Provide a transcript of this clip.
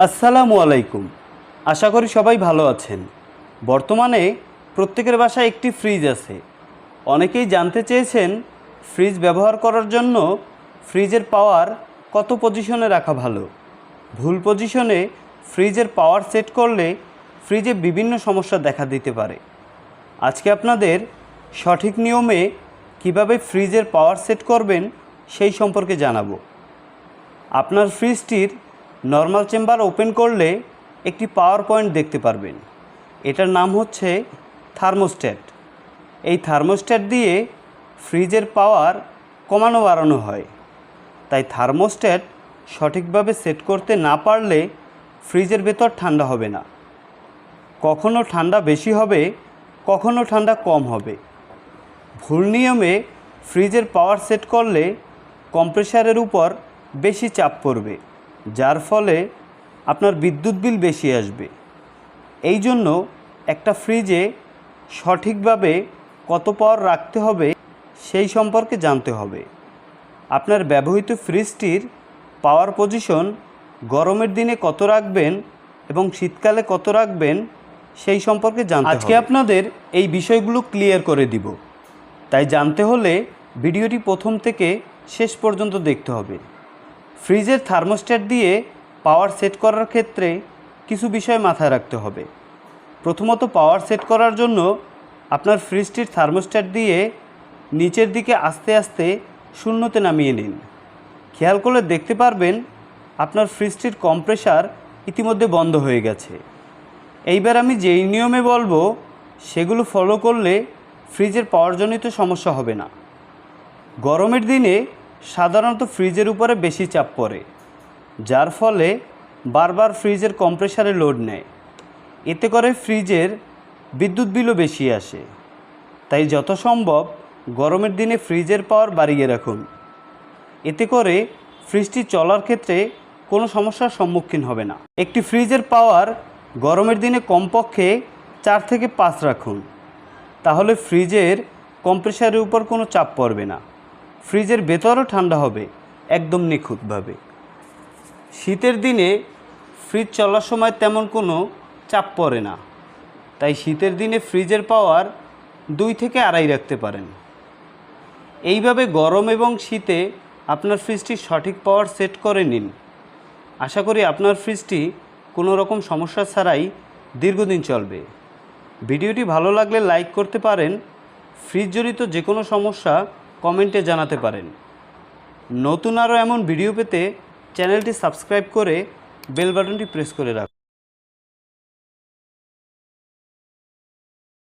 আসসালামু আলাইকুম। আশা করি সবাই ভালো আছেন। বর্তমানে প্রত্যেকের বাসায় একটি ফ্রিজ আছে। অনেকেই জানতে চেয়েছেন ফ্রিজ ব্যবহার করার জন্য ফ্রিজের পাওয়ার কত পজিশনে রাখা ভালো। ভুল পজিশনে ফ্রিজের পাওয়ার সেট করলে ফ্রিজে বিভিন্ন সমস্যা দেখা দিতে পারে। আজকে আপনাদের সঠিক নিয়মে কীভাবে ফ্রিজের পাওয়ার সেট করবেন সেই সম্পর্কে জানাব। আপনার ফ্রিজটির নর্মাল চেম্বার ওপেন করলে একটি পাওয়ার পয়েন্ট দেখতে পারবেন। এটার নাম হচ্ছে থার্মোস্ট্যাট। এই থার্মোস্ট্যাট দিয়ে ফ্রিজের পাওয়ার কমানো বাড়ানো হয়। তাই থার্মোস্ট্যাট সঠিকভাবে সেট করতে না পারলে ফ্রিজের ভেতর ঠান্ডা হবে না। কখনো ঠান্ডা বেশি হবে, কখনো ঠান্ডা কম হবে। ভুল নিয়মে ফ্রিজের পাওয়ার সেট করলে কম্প্রেসারের উপর বেশি চাপ পড়বে। যার ফলে আপনার বিদ্যুৎ বিল বেশি আসবে। এই জন্য একটা ফ্রিজে সঠিকভাবে কত পাওয়ার রাখতে হবে সেই সম্পর্কে জানতে হবে। আপনার ব্যবহৃত ফ্রিজটির পাওয়ার পজিশন গরমের দিনে কত রাখবেন এবং শীতকালে কত রাখবেন সেই সম্পর্কে জানতে আজকে আপনাদের এই বিষয়গুলো ক্লিয়ার করে দিব। তাই জানতে হলে ভিডিওটি প্রথম থেকে শেষ পর্যন্ত দেখতে হবে। ফ্রিজের থার্মোস্ট্যাট দিয়ে পাওয়ার সেট করার ক্ষেত্রে কিছু বিষয় মাথায় রাখতে হবে। প্রথমত পাওয়ার সেট করার জন্য আপনার ফ্রিজটির থার্মোস্ট্যাট দিয়ে নিচের দিকে আস্তে আস্তে শূন্যতে নামিয়ে নিন। খেয়াল করলে দেখতে পারবেন আপনার ফ্রিজটির কম্প্রেসার ইতিমধ্যে বন্ধ হয়ে গেছে। এইবার আমি যেই নিয়মে বলব, সেগুলো ফলো করলে ফ্রিজের পাওয়ারজনিত সমস্যা হবে না। গরমের দিনে সাধারণত ফ্রিজের উপরে বেশি চাপ পড়ে, যার ফলে বারবার ফ্রিজের কম্প্রেসারে লোড নেয়। এতে করে ফ্রিজের বিদ্যুৎ বিলও বেশি আসে। তাই যত সম্ভব গরমের দিনে ফ্রিজের পাওয়ার বাড়িয়ে রাখুন। এতে করে ফ্রিজটি চলার ক্ষেত্রে কোনো সমস্যার সম্মুখীন হবে না। একটি ফ্রিজের পাওয়ার গরমের দিনে কমপক্ষে চার থেকে পাঁচ রাখুন। তাহলে ফ্রিজের কম্প্রেসারের উপর কোনো চাপ পড়বে না। ফ্রিজের ভেতরও ঠান্ডা হবে, একদম নিখুঁতভাবে। শীতের দিনে ফ্রিজ চলার সময় তেমন কোনো চাপ পড়ে না। তাই শীতের দিনে ফ্রিজের পাওয়ার দুই থেকে আড়াই রাখতে পারেন। এইভাবে গরম এবং শীতে আপনার ফ্রিজটি সঠিক পাওয়ার সেট করে নিন। আশা করি আপনার ফ্রিজটি কোনো রকম সমস্যা ছাড়াই দীর্ঘদিন চলবে। ভিডিওটি ভালো লাগলে লাইক করতে পারেন। ফ্রিজ জড়িত যে কোনো সমস্যা কমেন্টে জানাতে পারেন। নতুন আরও এমন ভিডিও পেতে চ্যানেলটি সাবস্ক্রাইব করে বেল বাটনটি প্রেস করে রাখুন।